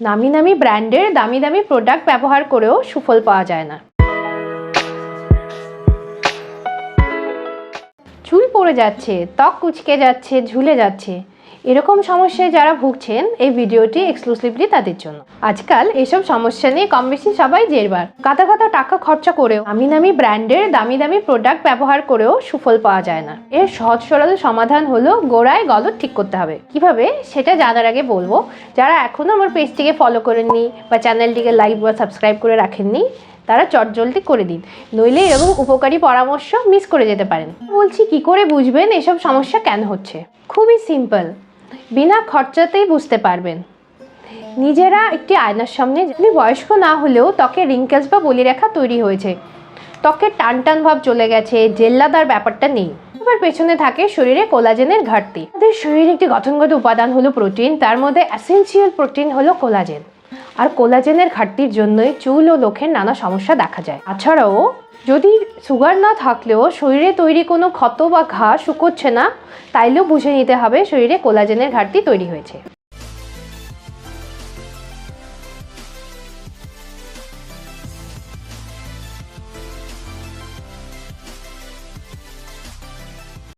নামি নামি ব্র্যান্ডের, দামি দামি প্রোডাক্ট ব্যবহার করেও সুফল পাওয়া যায় না। চুল পড়ে যাচ্ছে, ত্বক কুচকে যাচ্ছে, ঝুলে যাচ্ছে। এরকম সমস্যায় যারা ভুগছেন, এই ভিডিওটি এক্সক্লুসিভলি তাদের জন্য। আজকাল এসব সমস্যা নিয়ে কম বেশি সবাই জেরবার কাদা কাদা টাকা খরচা করেও, নামি নামি ব্র্যান্ডের দামি দামি প্রোডাক্ট ব্যবহার করেও সুফল পাওয়া যায় না। এর সহজ সরল সমাধান হলো গোড়ায় গলদ ঠিক করতে হবে। কীভাবে? সেটা জানার আগে বলব, যারা এখনও আমার পেজটিকে ফলো করেননি বা চ্যানেলটিকে লাইক বা সাবস্ক্রাইব করে রাখেননি তারা চটজলদি করে দিন। নইলে এরকম উপকারী পরামর্শ মিস করে যেতে পারেন। বলছি, কি করে বুঝবেন এসব সমস্যা কেন হচ্ছে? খুবই সিম্পল বিনা খরচাতেই বুঝতে পারবেন। নিজেরা একটি আয়নার সামনে আপনি বয়স্ক না হলেও ত্বকে রিঙ্কেলস বা বলিরেখা তৈরি হয়েছে। ত্বকের টান টান ভাব চলে গেছে, জেল্লাদার ব্যাপারটা নেই। এবার পেছনে থাকে শরীরে কোলাজেনের ঘাটতি। আমাদের শরীরে একটি গঠনগত উপাদান হলো প্রোটিন তার মধ্যে অ্যাসেন্সিয়াল প্রোটিন হলো কোলাজেন আর কোলাজেনের ঘাটতির জন্যই চুল ও লোকের নানা সমস্যা দেখা যায়। তাছাড়াও, যদি সুগার না থাকলেও শরীরে তৈরি কোনো ক্ষত বা ঘা শুকোচ্ছে না, তাইলেও বুঝে নিতে হবে শরীরে কোলাজেনের ঘাটতি তৈরি হয়েছে।